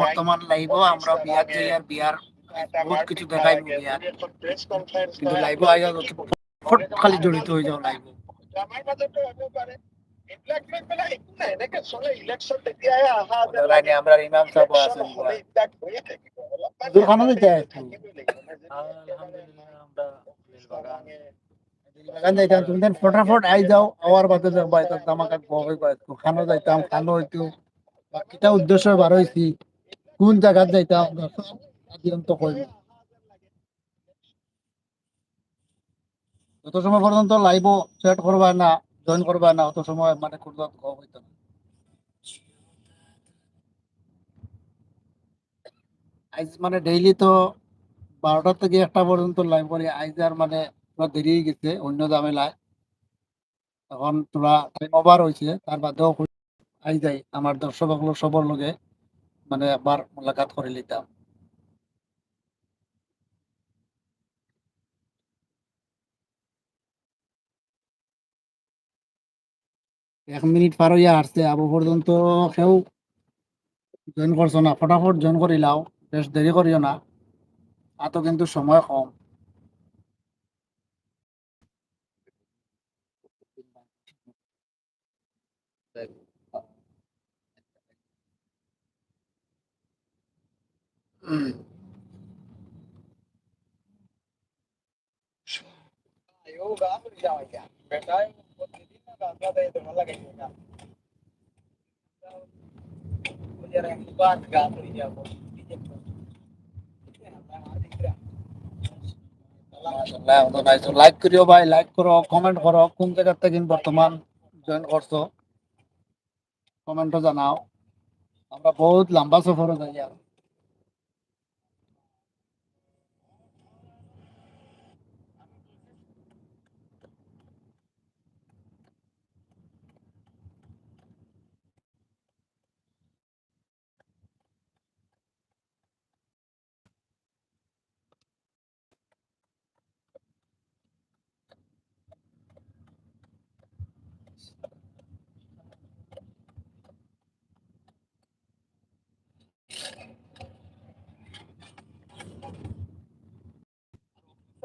বর্তমান লাইভও আমরা বিয়ার যাই আর বিয়ার বহুত কিছু দেখাই বিয়ার। কিন্তু লাইভও আইয়া ফট খালি জড়িত হয়ে যাও লাইভ রাইনে আমরা ইমাম সাহেব আছেন দিতে বাগান। যাইতাম তুমি দেন ফটাফট আই যাও আওয়ার বাদে যাব এটা আমাকে খানো যাইতাম খানো হইতো কিটা উদ্দেশ্য বার হইছি কোন জায়গাত যাইতাম আদি অন্ত কইব। যত সময় পর্যন্ত লাইভ সেট করবা না জয়েন করবা না, অত সময় মানে করবা হইতো না। আইজ মানে ডেইলি তো বারোটা থেকে একটা পর্যন্ত লাইভ করি। আইজ আর মানে পুরা দেরি হয়ে গেছে, অন্য ঝামেলায়। এখন তোরা টাইম ওভার হয়েছে তার বাদেও আই যাই। আমার দর্শক সবর লগে। মানে একবার মোলাকাত করে নিতাম। এক মিনিট পার হইয়া আসছে, আবু পর্যন্ত কেউ জয়েন করছ না। ফটাফট জয়েন করি লাও বেশ দেরি করিও না। এত কিন্তু সময় কম। লাইক করিও ভাই লাইক করো কমেন্ট করো কোন জায়গা থেকে বর্তমান জয়েন করছ কমেন্টও জানাও আমরা বহুত লম্বা সফরে যাই আর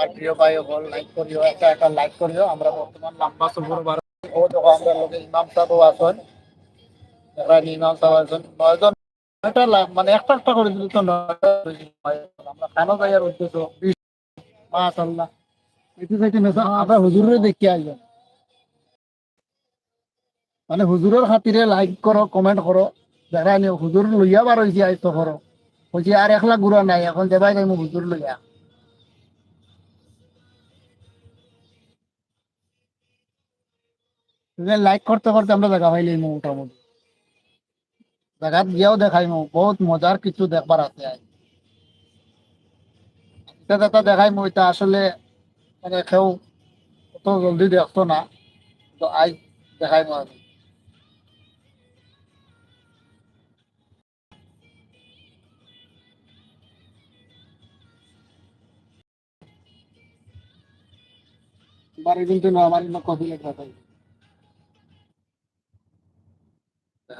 আমার প্রিয় ভাই হল লাইক করিও লাইক করিও। আমরা বর্তমান সফর বার ও যখন আমরা লোকে ইমাম সাহেব ইমাম সাহেব নয়জন মানে একটা একটা করে দিল তো। আমরা উদ্দেশ্য? এটি মেসা আমরা হুজুরে দেখি আসবেন মানে হুজুরের খাতিরে লাইক করো কমেন্ট করো। দেখা নিও হুজুর লইয়া বার হয়েছি আইতো করো। বলছি আর একলা গুড়া নাই, এখন দেবাই যাই হুজুর লইয়া। লাইক করতে করতে আমরা দেখা পাইলি মোটামুটি। জায়গাত গিয়েও দেখাই মো বহুত মজার কিছু দেখবার আছে দেখাই মো এটা আসলে মানে কেউ অত জলদি দেখতো না তো আজ দেখাই মো আমি। বাড়ি কিন্তু না, আমার কফি লেখা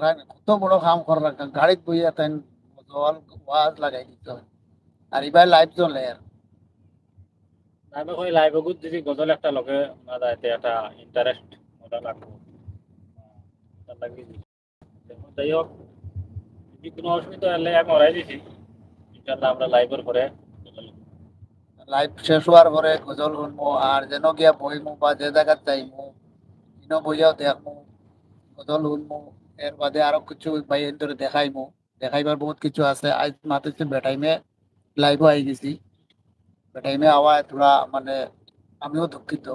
দেখাই না, কত বড় কাম করে রাখা গাড়িত বইয়া তাই জল ওয়াজ লাগাই দিতে আর এবার লাইভ চলে আর লাইভে কই লাইভে গুড যদি গজল একটা লগে না যাইতে একটা ইন্টারেস্ট ওটা লাগবে তার লাগি যাই হোক যদি কোনো অসুবিধা হলে আমি ওরাই দিছি। ইনশাল্লাহ আমরা লাইভের পরে লাইভ শেষ হওয়ার পরে গজল শুনব আর যেন গিয়া বইমু বা যে জায়গাত যাইমু ইনো বইয়াও দেখমু গজল শুনমু। এর বাদে আরও কিছু ভাইয়ের ধরে দেখাইমো। দেখাইবার বহুত কিছু আছে। আজ মাত্র একটু বেটাইমে লাইভও আই গেছি। বেটাইমে আওয়ায় থোড়া মানে আমিও দুঃখিত।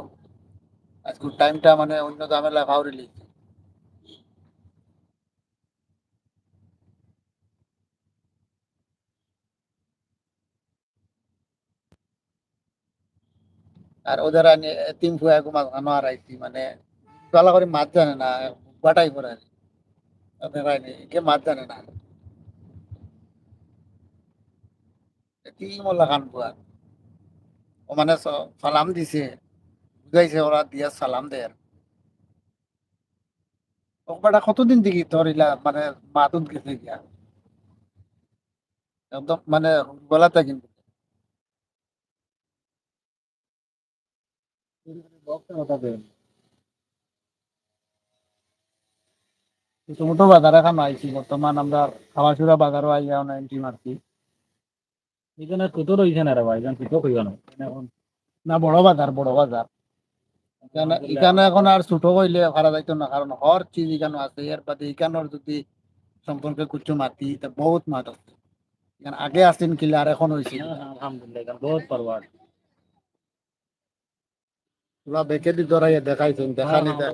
আজকের টাইমটা মানে অন্য ঝামেলা ভাউরি লিখছি আর ওদের তিন ফুয়া ঘুমা ঘানো আর মানে চলা করে মাছ জানে না, বাটাই করে আর কে মাছ জানে না। তিন মোল্লা খান ফুয়া ও মানে সালাম দিছে। বুঝাইছে ওরা দিয়া সালাম দেয় ওকবাটা কতদিন থেকে ধরিলা মানে মাতুত গেছে গিয়া? একদম মানে গলাতে কিন্তু। ছোট বাজার এখন আইছি বর্তমান আমরা খাওয়াচুরা বাজারও আই যাও না এন্ট্রি মারছি। এখানে ছোট রয়েছে না রে ভাই এখানে ছোট কইও না। এখন না বড় বাজার বড় বাজার। এখানে এখানে আর ছোট কইলে করা যাইতো না কারণ হর চিজ এখানে আছে এর বাদে এখানোর যদি সম্পর্কে কুচু মাতি তা বহুত মাত আছে। এখানে আগে আসছেন কিলে আর এখন হয়েছে আলহামদুলিল্লাহ এখানে বহুত পারবার তোরা বেকে দি ধরাইয়া দেখাইছেন দেখানি দেখ।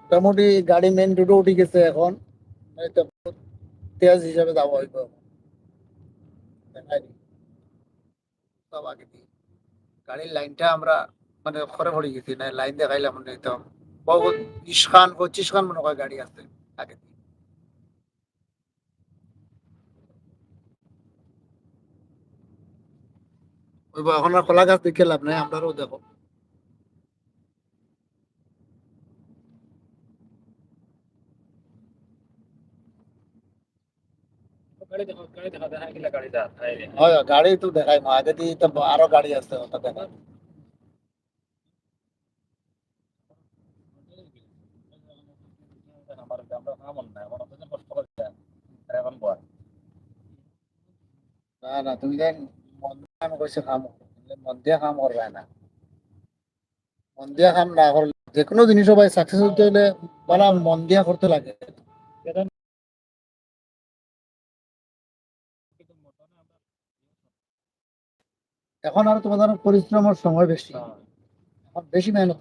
মোটামুটি গাড়ি মেন রোডে উঠে গেছে এখন। তেজ হিসাবে যাওয়া হইব গাড়ির লাইনটা আমরা মানে খরে পড়ে গেছি না লাইন দেখাইলাম মানে তো। বহুত বিশ খান, পঁচিশ খান মনে হয় গাড়ি আছে আগে দিয়ে। এখন আর কলা গাছ দেখে লাভ নাই আপনারাও দেখো। গাড়ি দেখো দেখা দেখা হয় হয় গাড়ি তো দেখাই না আগে দিয়ে আরও গাড়ি আছে ওটা দেখাই আমার কষ্ট এখন বল। না না তুমি যেন মন দিয়ে কাম মন দিয়ে কাম করবে না মন দিয়ে কাম না করলে যে কোনো জিনিস ভাই সাকসেস হতে হলে বলা মন দিয়ে করতে লাগে। এখন আর তোমাদের পরিশ্রমের সময় বেশি এখন বেশি মেহনত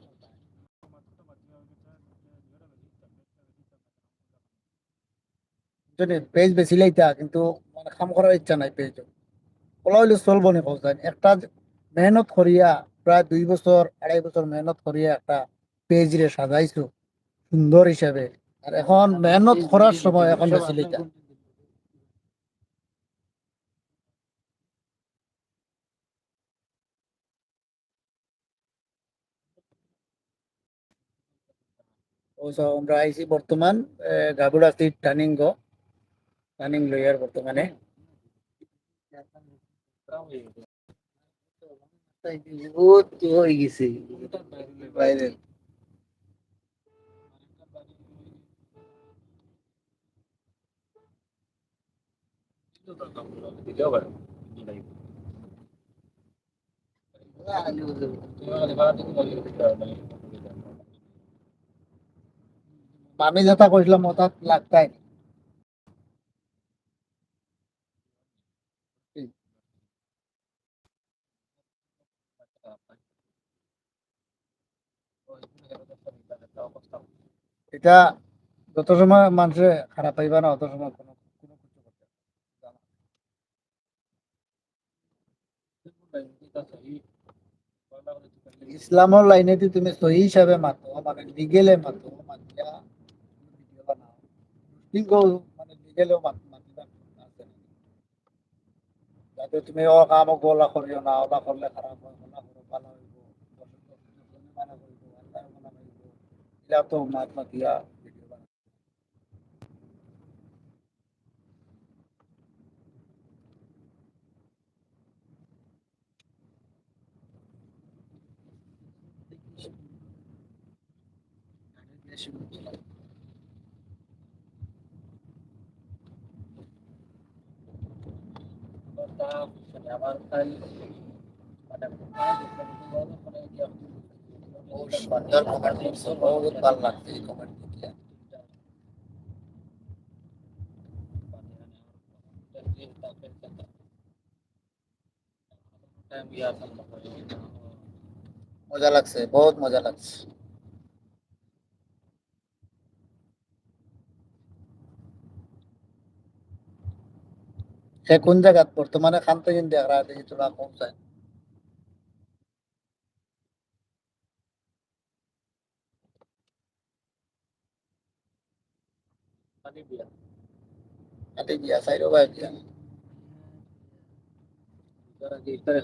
পেজ বেশি লাইতা কিন্তু মানে কাম করার ইচ্ছা নাই পেজ ওলা হইলে চলবো নি কৌশল একটা মেহনত করিয়া প্রায় দুই বছর আড়াই বছর মেহনত করিয়া একটা পেজ রে সাজাইছো সুন্দর হিসাবে আর এখন মেহনত করার সময় এখন বেশি আমরা আইছি বর্তমান গাবুড়াস্তি টার্নিং গো টার্নিং লইয়ার বর্তমানে বহুত হয়ে গেছে বাইরে আমি যেটা কইছিলাম ওটা লাগতাই এটা যত সময় মানুষে খারাপ পাইবা না, অত সময় কোনো কোনো কিছু করতে। ইসলামর লাইনেতে তুমি সহি হিসাবে মাতো মানে লিগেলে মাতো মানে তুমি ও কাম গোলা করিও না ওলা করলে খারাপ হয় ওলা করো ভালো হইব মানা করিব আল্লাহ মানা করিব এগুলা তো মাত মাতিয়া ভিডিও বানাও আমার তাই মানে বহুত সুন্দর কমেন্ট করছ বহুত ভালো লাগছে এই কমেন্ট দেখে মজা লাগছে বহুত মজা লাগছে সে কোন জায়গাত বর্তমানে খান্ত কিন্তু দেখা দেখি তোরা কম চায় nanti dia nanti dia saya coba dia lagi kita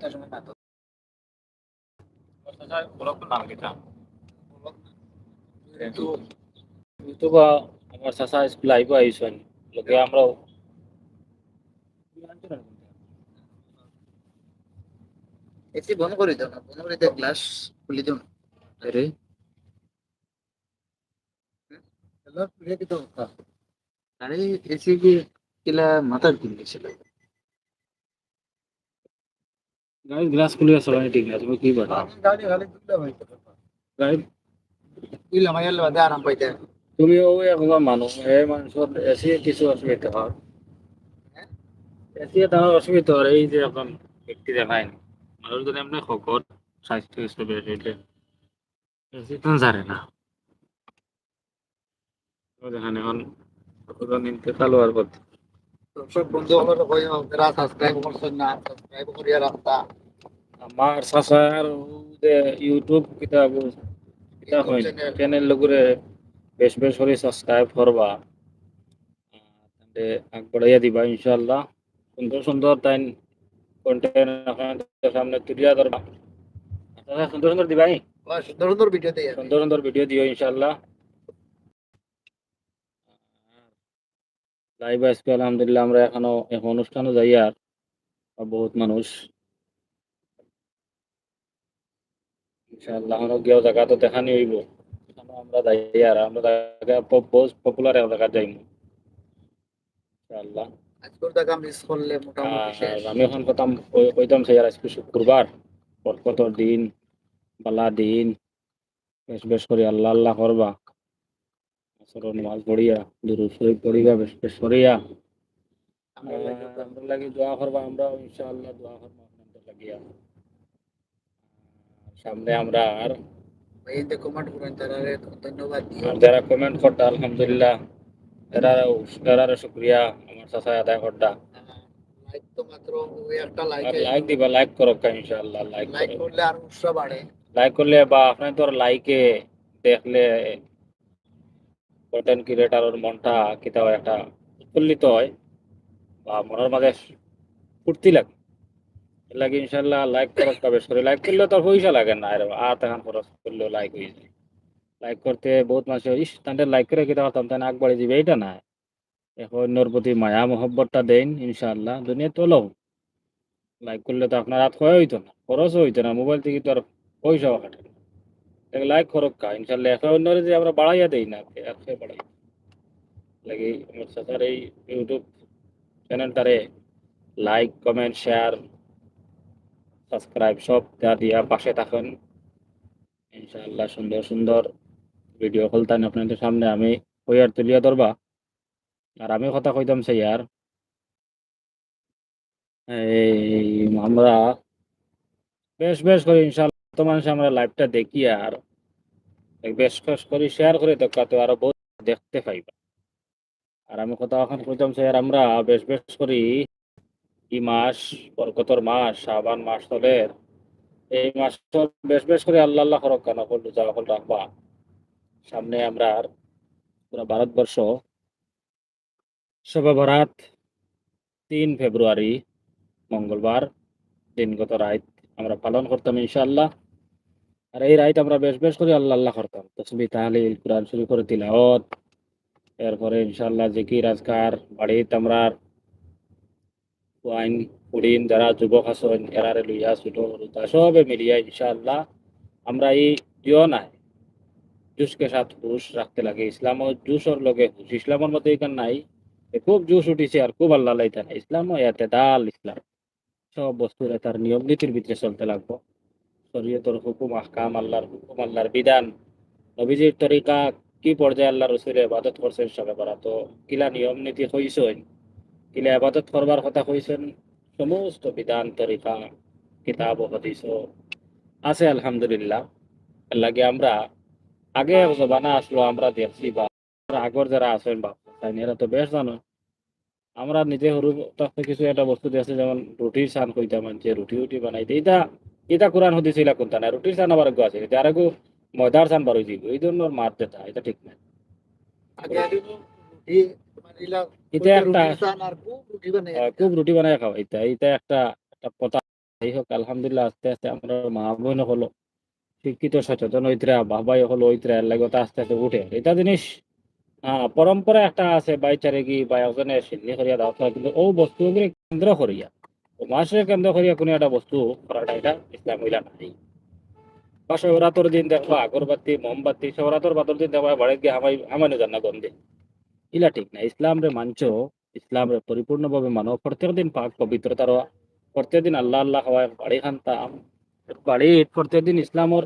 তোমার কথা শুনে না তো আমার স্কুল এসি বন্ধ করে দাও না বন্ধ করে দিয়ে গ্লাস খুলে দাও আরে। দিতে আরে এসি কি কিলা মাথার গাড়ি খালি দুটা ভাই গাড়ি বুঝলাম আইয়াল বাদে আরাম পাইতে। তুমি ও একজন মানুষ এই মানুষের এসি কিছু অসুবিধা হয়? এসি তার অসুবিধা হয় এই যে এখন ব্যক্তি দেখায় মানুষ যদি এমনি শকত স্বাস্থ্য হিসেবে এটা এসি তো জানে না। দেখেন এখন ইন্তেকাল হওয়ার পর সব বন্ধু হলো কই যারা সাবস্ক্রাইব করছেন না সাবস্ক্রাইব করিয়া রাখতা আমার চাচার যে ইউটিউব কিতাব কিতাব হয় চ্যানেল লোকরে বেশ বেশ করে সাবস্ক্রাইব করবা। তাহলে আগবাড়াইয়া দিবা ইনশাল্লাহ সুন্দর সুন্দর তাই কন্টেন্ট আপনাদের সামনে তুলিয়া ধরবা। সুন্দর সুন্দর দিবাই। সুন্দর সুন্দর ভিডিও দেয় সুন্দর সুন্দর ভিডিও দিও ইনশাল্লাহ লাইভ আজকে আলহামদুলিল্লাহ আমরা এখনও এক অনুষ্ঠানও যাই আর বহুত মানুষ। ইনশাআল্লাহ আমরা গিয়েও জায়গা তো দেখানি হইব। এখনও আমরা যাই আর আমরা জায়গা বহুত পপুলার এক জায়গা যাইম। ইনশাআল্লাহ। শেষ। আর আমি এখন কই- কইতাম সেই আর আজকে শুক্রবার। বরকতর দিন বালা দিন। বেশ বেশ করে আল্লাহ আল্লাহ করবা। আসর নামাজ পড়িয়া দুরুদ শরীফ পড়িয়া বেশ বেশ করিয়া আমরা লাগি দোয়া করবা আমরা ইনশাআল্লাহ দোয়া করব আপনাদের লাগিয়া আর সামনে আমরা আর ভাই এতে কমেন্ট করেন তারা ধন্যবাদ দিও আর যারা কমেন্ট করতা আলহামদুলিল্লাহ এরা এরারে শুক্রিয়া আমার চাচা আদায় করতা লাইক তো মাত্র ওই একটা লাইক আর লাইক দিবা লাইক করো ইনশাআল্লাহ লাইক লাইক করো করলে আর উৎসাহ বাড়ে লাইক করলে বা আপনার তোর লাইকে দেখলে কন্টেন্ট ক্রিয়েটারের মনটা কিতা হয় একটা উৎফুল্লিত হয় বা মনের মাঝে ফুর্তি লাগে। লাগে ইনশাল্লাহ লাইক খরচ বেশ করে লাইক করলে তোর পয়সা লাগে না। আর আর তখন খরচ করলেও লাইক হয়ে যায়। লাইক করতে বহুত মানুষ ইস তাদের লাইক করে কিতা করতাম তাই আগ বাড়ি দিবে, এইটা না। এখন অন্যর প্রতি মায়া, মহব্বতটা দেন ইনশাল্লাহ দুনিয়া তোলো লাইক করলে তো আপনার হাত ক্ষয় হইতো না, খরচও হইতো না, মোবাইল থেকে তো আর পয়সাও কাটে লাইক করক কা ইনশাল্লাহ এখন অন্যরে যে আমরা বাড়াইয়া দেই না একশো বাড়াই। লাগে আমার সাথে এই ইউটিউব চ্যানেলটারে লাইক কমেন্ট শেয়ার সাবস্ক্রাইব সব দেওয়া দিয়া পাশে থাকেন। ইনশাআল্লাহ সুন্দর সুন্দর ভিডিও খুলতাম আপনাদের সামনে আমি কইয়ার তুলিয়া ধরবা। আর আমি কথা কইতাম সেই আর। এই আমরা বেশ বেশ করে ইনশাল্লাহ বর্তমান আমরা লাইভটা দেখি আর বেশ বেশ করে শেয়ার করে দেখা তো আরও বহুত দেখতে পাইবা আর আমি কথা এখন কইতাম স্যার আমরা বেশ বেশ করি। এই মাস, বরকতর মাস, শাবান মাস তলের এই মাস বেশ বেশ করে আল্লাহ আল্লাহ করক, কেন করল রাখবা। সামনে আমরা আর পুরো ভারতবর্ষ। শবে বরাত, তিন ফেব্রুয়ারি, মঙ্গলবার, দিনগত রাত। আমরা পালন করতাম, ইনশাআল্লাহ। আর এই রাত আমরা বেশ বেশ করে আল্লাহ আল্লাহ করতাম। তসবি, তাহলিল, কোরআন শুরু করে তিলাওয়াত। এরপরে ইনশাআল্লাহ জিকির, আজকার বাড়িতে আমরা ওয়াইন কুড়িন যারা যুবক আছেন এরারে লইয়া ছোট সবে মিলিয়া ইনশাআল্লাহ আমরা এই জিও নাই জুসকে সাথ হুশ রাখতে লাগে। ইসলাম ও জুসর লগে হুশ। ইসলামের মধ্যে এখানে নাই। খুব জুস উঠিছে আর খুব আল্লাহ লাইতা না ইসলাম এতে দাল ইসলাম। সব তার নিয়ম নীতির ভিতরে চলতে লাগবো। শরীয়তর হুকুম, আহকাম আল্লাহর হুকুম আল্লাহর বিধান। নবীজির তরিকা কি পর্যায়ে আবাদত করছেন সবে করা তো কিলা নিয়ম নীতি হইছেন কিলা আবাদত করবার কথা কইছেন সমস্ত বিধান তরিকা কিতাব হাদিস আছে, আলহামদুলিল্লাহ। লাগে আমরা আগে জমানা আসলো আমরা দেখছি বা আগর যারা আছেন বা তাই এরা তো বেশ জানো। আমরা নিজে সরু তাতে কিছু একটা বস্তু দেখছি যেমন রুটির চান কইতাম যে রুটি উটি বানাইতে এটা এটা কোরআন হদিছিল কোনটা না রুটির চান আবার আছে যার আগে ময়দার চান বার হয়েছিল এই জন্য মার দেতা এটা ঠিক না এটা একটা খুব রুটি বানাই খাওয়া এটা এটা একটা একটা কথা যাই হোক আলহামদুলিল্লাহ আস্তে আস্তে আমরা মা বোন হলো শিক্ষিত সচেতন হইতরা বাবাই হলো হইতরা এর লাগে আস্তে আস্তে উঠে। এটা জিনিস পরম্পরা একটা আছে বাইচারে কি বা একজনে সিদ্ধি করিয়া দাও কিন্তু ও বস্তুগুলি কেন্দ্র করিয়া, ও মাসের কেন্দ্র করিয়া কোনো একটা বস্তু করাটা এটা ইসলাম হইলা নাই। বা দিন দেখবা, আগরবাতি, মোমবাতি শিবরাত্র বাতর দিন দেখবা বাড়িতে গিয়ে আমাই আমানো জানা গন্ধে। ইলা ঠিক না ইসলাম রে মানছ ইসলাম রে পরিপূর্ণভাবে মানো, প্রত্যেক দিন পাক পবিত্রতার প্রত্যেক দিন আল্লাহ আল্লাহ হওয়ায় বাড়ি খানতাম বাড়ি প্রত্যেক দিন ইসলামর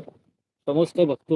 সমস্ত বস্তু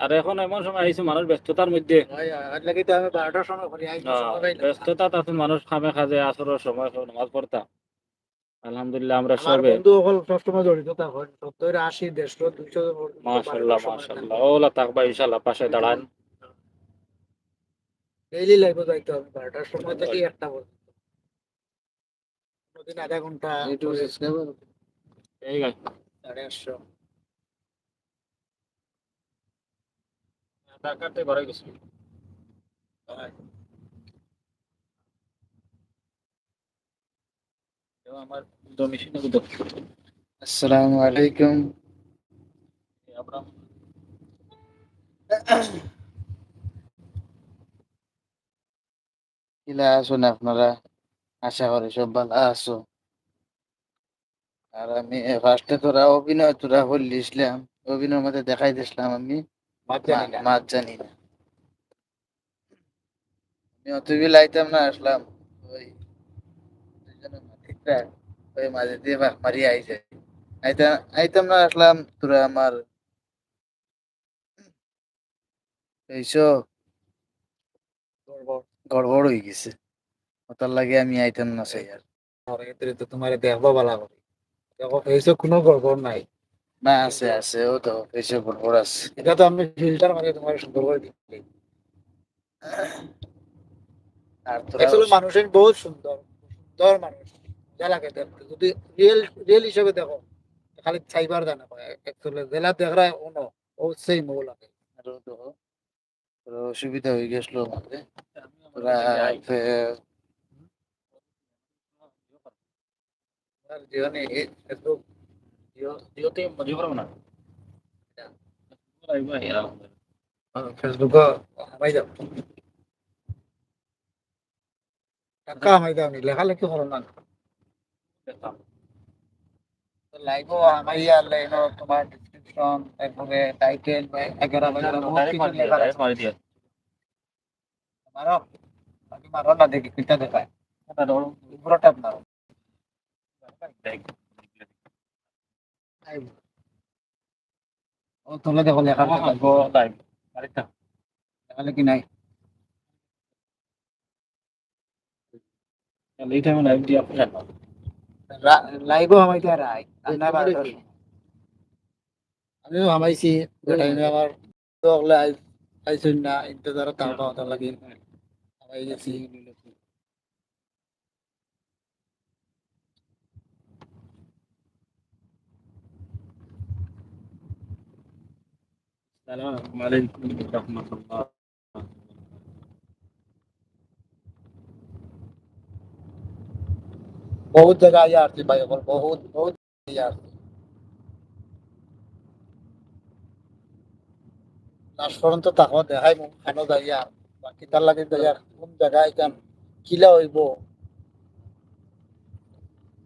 আর এখন এমন সময় আইছে মানুষ ব্যস্ততার মধ্যে। হ্যাঁ, ব্যস্ততা তাতে মানুষ খামে খাজে আসরের সময় নামাজ পড়তা। আলহামদুলিল্লাহ আমরা সবে জড়িত দাঁড়ান। ডেইলি হ্যাঁ, আধা ঘণ্টা ঢাকাতে বাড়াই গেছিল। আসুন আপনারা? আশা করি সব ভালো আছো। আর আমি ফার্স্টে তোরা অভিনয় তোরা হল অভিনয় মধ্যে দেখাই দিসলাম আমি। মাছ জানি না আমি অতবি লাইতাম না আসলাম। ওই দুজনে মাটিটা ওই মাঝে দিয়ে বাঁক মারি আই যায় আইতাম আইতাম না আসলাম। তোরা আমার গড়বড়। হয়ে গেছে। ওটার লাগে আমি আইতাম না চাই আর। তোমার দেখব ভালো করে। দেখো এইসব কোনো গড়বড় নাই। না আছে আছে ও তো এইসব গড়বড় আছে। এটা তো আমি ফিল্টার মানে তোমার সুন্দর করে আর তোরা মানুষের বহুত সুন্দর সুন্দর মানুষ। যা লাগে দেখতে যদি রিয়েল রিয়েল হিসেবে দেখো খালি চাইবার জানা পায় অ্যাকচুয়ালি জেলা দেখরা অন্য ও সেই মৌ লাগে। আরও তো অসুবিধা হয়ে গেছিল আমাদের। জীবনে ফেসবুক জিওতে মজা করব না ফেসবুক হামাই যাও টাকা হামাই দাও নি লেখালেখি করো না দেখতাম লাইভও আমার ইয়ার লাইনো তোমার ডিসক্রিপশন এরপরে টাইটেল এগারো বাজার বহুত ডাইরেক্ট কিছু মারি দিয়া লেখা আছে ডাইরেক্ট মারি দিয়া মারো বাকি মারো না দেখি কিটা দেখায় এটা ধরো উপরে ট্যাপ মারো তোলে দেখো লেখা লাইভ দেখালে কি নাই? এই টাইমে লাইভ দিয়া লাইভও রাই আমিও হামাইছি টাইমে আমার দোকলে আইসুন না ইন্তজার তাও পাওয়া লাগি। হামাই গেছি। السلام عليكم ورحمة الله বহুত জায়গায় ইয়া আসছি ভাই এখন বহুত বহুত ইয়া আসছি লাস্ট পর্যন্ত তাকো দেখাই মোক খানো যাইয়া বাকি তার লাগে যাইয়া কোন জায়গায় কাম কিলা হইব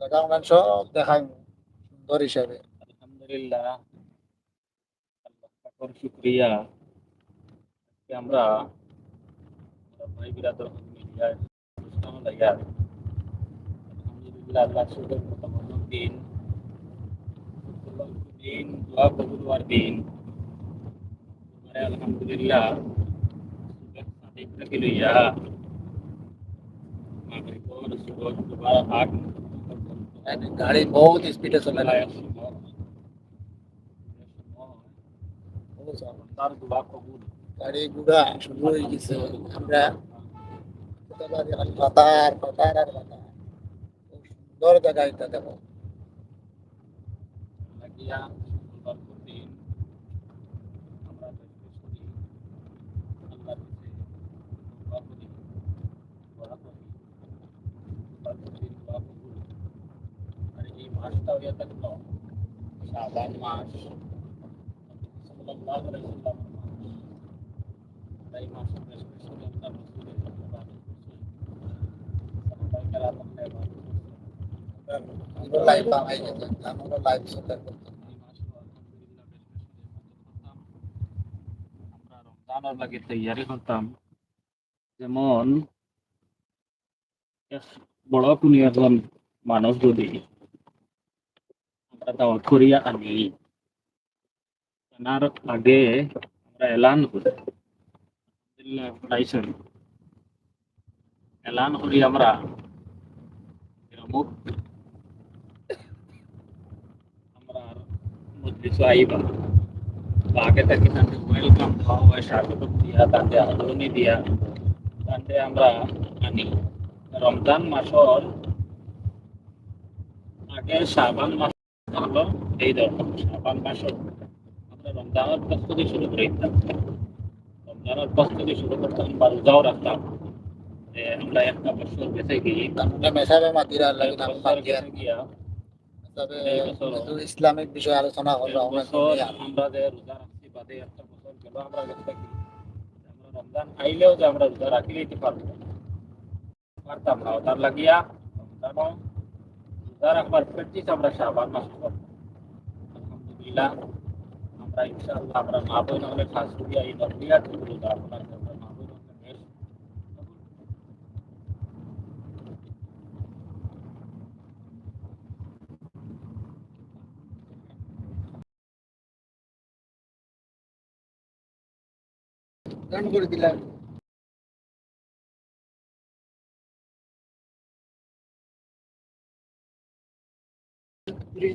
জায়গা মানে সব দেখাই মোক সুন্দর হিসাবে আলহামদুলিল্লাহ আল্লাহ পাকের শুকরিয়া আজকে আমরা আমরা ভাই বিরাদর মিডিয়ায় অনুষ্ঠান লাগার আলহামদুলিল্লাহ আল্লাহ শুকর মোটামুটি দিন দিন দোয়া কবুল দিন মানে আলহামদুলিল্লাহ সাদিক থেকে লইয়া মাগরিবর সুবহ দুবারা আগ গাড়ি বহুত স্পিডে চলে বেলায় সময় তার দোয়া কবুল গাড়ি গুড়া শুরু হয়ে গেছে আমরা পাতার পাতার আর পাতার সুন্দর জায়গা এটা দেখো আর মাস সাল্লাল্লাহু আলাইহি ওয়াসাল্লাম তাই মাসে চেষ্টা করি আল্লাহর রাসূলের ইবাদত করছি সাহাবায়ে কেরাম ইবাদত করছি লাইভ বানাই গেছে আমরা লাইভ সুন্দর করতে আমরা রমজানের লাগে তৈয়ারি করতাম যেমন এক বড় কোনো একজন মানুষ যদি আমরা দাওয়াত করিয়া আনি আনার আগে আমরা এলান করি আলহামদুলিল্লাহ পড়াইছেন এলান করি আমরা অমুক আমরা মজলিস আইবা বা আগে থেকে তাকে ওয়েলকাম দেওয়া হয় স্বাগতম দিয়া তাকে আদরণী দিয়া তাতে আমরা আনি রমজান মাসর আগে শাবান মাস হলো এই ধরনের শাবান মাসর আমরা রমজানের প্রস্তুতি শুরু করে দিতাম রমজানের প্রস্তুতি শুরু করতাম বা রোজাও রাখতাম যে আমরা একটা বছর বেঁচে গিয়ে আমরা মেসাবে মাতিরা লাগে না বছর গিয়া গেছে গিয়া তবে এই বছর- একটু ইসলামিক বিষয়ে আলোচনা করব এক আমরা বছর আমরা যে রোজা রাখছি বাদে একটা বছর গেল আমরা গেছে কি আমরা রমজান আইলেও যে আমরা রোজা রাখলেই তো পারব না। পারতাম না তার লাগিয়া রমজানও রোজা রাখবার প্র্যাকটিস আমরা শাবান মাস করব আলহামদুলিল্লাহ আমরা ইনশাআল্লাহ আমরা মা বোন হলে খাস করিয়া এই নকলিয়া রোজা আপনার আমরা মা বোন হলে বেশ গান করে দিলাম ত্রিশ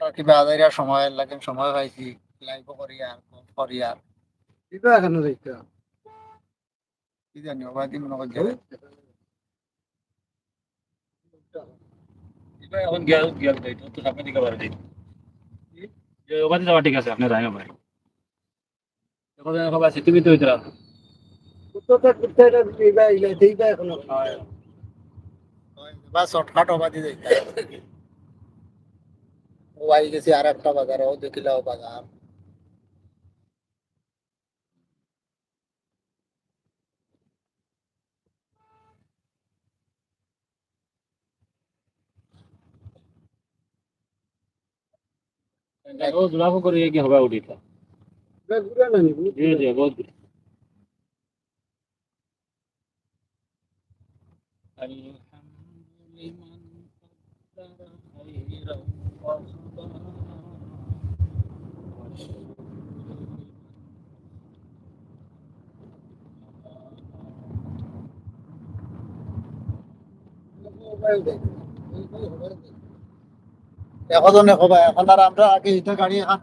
আমরা কিবা আদাইরা সময় লাগে সময় পাইছি লাইভ করি আর করি আর দিবা কেন যাইতা কি জানি অবাধি মনে করছে এখন তো সামনে দিকে বাড়ি যাওয়া ঠিক আছে আপনি যাই ভাই এখন খবর আছে তুমি তো হইতরা উত্তরটা করতে এটা দিবা ইলে দিবা এখন বা শর্টকাট অবাধি যাইতে ও আই গেছি আর একটা বাজার ও দেখিলাও বাজার ও জুলাফো করে কি হবে উঠিতা ঘুরে না নিবি জি এখন আমরা আগে এটা গাড়ি এখন